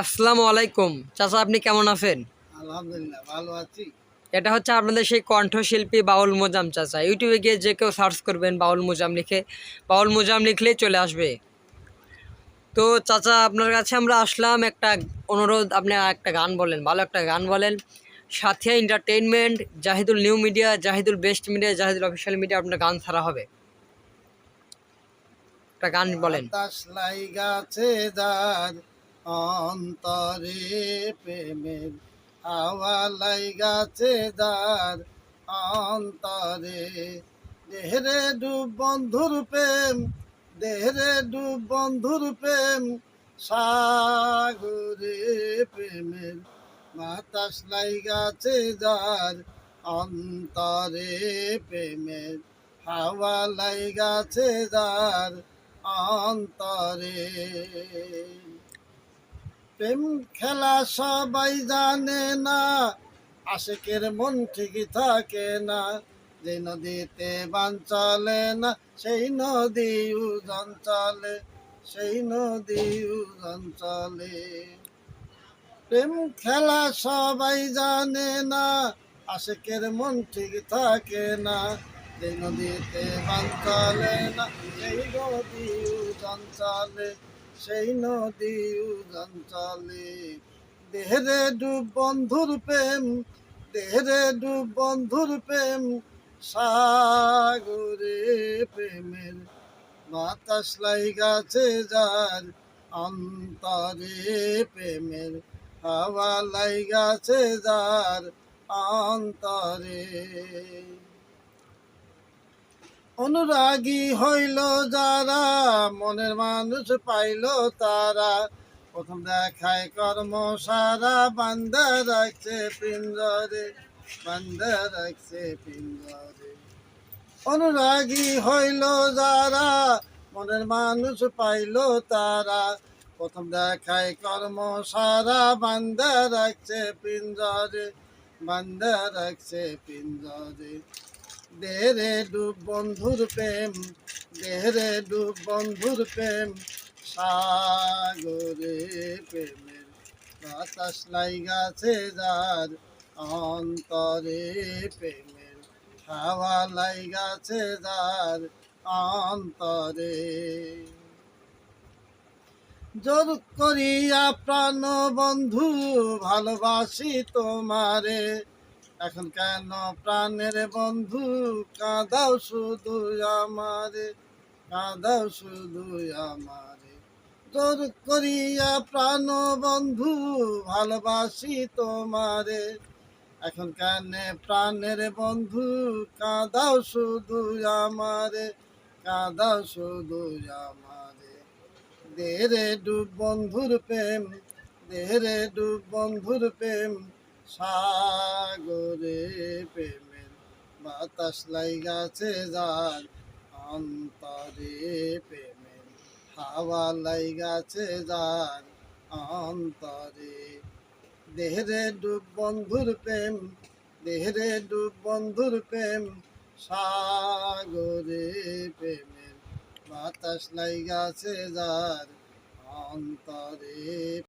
আসসালামু আলাইকুম। চাচা আপনি কেমন আছেন? আলহামদুলিল্লাহ ভালো আছি। এটা হচ্ছে আপনাদের সেই কণ্ঠশিল্পী বাউল মোজাম চাচা। ইউটিউবে গিয়ে যে কেউ সার্চ করবেন বাউল মোজাম লিখে বাউল মোজাম লিখলেই চলে আসবে। তো চাচা আপনার কাছে আমরা আসলাম একটা অনুরোধ আপনি একটা গান বলেন ভালো একটা গান বলেন। Sathiya entertainment Zahidul new media Zahidul best media Zahidul official media আপনার গান ছাড়া হবে। একটা গান বলেন। অন্তরে প্রেমের হাওয়া লাইগাছে যার অন্তরে। দেহরে ডুব বন্ধুর প্রেম, দেহরে ডুব বন্ধুর প্রেম, সাগরে প্রেমের বাতাস লাইগাছে যার অন্তরে প্রেমের হাওয়া লাইগাছে যার অন্তরে। প্রেম খেলা সবাই জানে না। আশেকের মন ঠিক থাকে না। যে নদীতে বান চলে না, সেই নদী উজন চলে, সেই নদী উজন চলে। প্রেম খেলা সবাই জানে না, আশেকের মন ঠিক থাকে না। যে নদীতে বান চলে না, সেই নদী উজন চলে। সেই নদী উজন চলে। দেহরে ডুব বন্ধুর প্রেম, দেহরে ডুব বন্ধুর প্রেম, সাগরে প্রেমের বাতাস লাইগাছে যার অন্তরে প্রেমের হাওয়া লাইগাছে যার অন্তরে। অনুরাগী হইল যারা, মনের মানুষ পাইল তারা। প্রথম দেখায় কর্ম সারা বান্ধা রাখছে পিঞ্জরে বান্ধা রাখছে পিঞ্জরে। অনুরাগী হইল যারা, মনের মানুষ পাইল তারা। প্রথম দেখায় কর্ম সারা বান্ধা রাখছে পিঞ্জরে বান্ধা রাখছে পিঞ্জরে। দেহরে ডুব বন্ধুর প্রেম, দেহরে ডুব বন্ধুর প্রেম। সাগরে প্রেমের বাতাস লাইগাছে যার, অন্তরে প্রেমের হাওয়া লাইগাছে যার, অন্তরে। জোর করিয়া প্রাণ বন্ধু ভালোবাসি তোমারে এখন কেন প্রাণের বন্ধু? কাঁদাও শুধু আমারে, কাঁদাও শুধু আমারে। জোর করিয়া প্রাণ বন্ধু, ভালোবাসি তোমারে। এখন কেন প্রাণের বন্ধু? কাঁদাও শুধু আমারে, কাঁদাও শুধু আমারে। দেরে ডুব বন্ধুর প্রেম দেরে ডুব বন্ধুর প্রেম। সাগরে প্রেমের বাতাস লাইগাছে যার অন্তরে প্রেমের হাওয়া লাইগাছে যার অন্তরে। দেহরে ডুব বন্ধুর প্রেম, দেহরে ডুব বন্ধুর প্রেম, সাগরে প্রেমের বাতাস লাইগাছে যার অন্তরে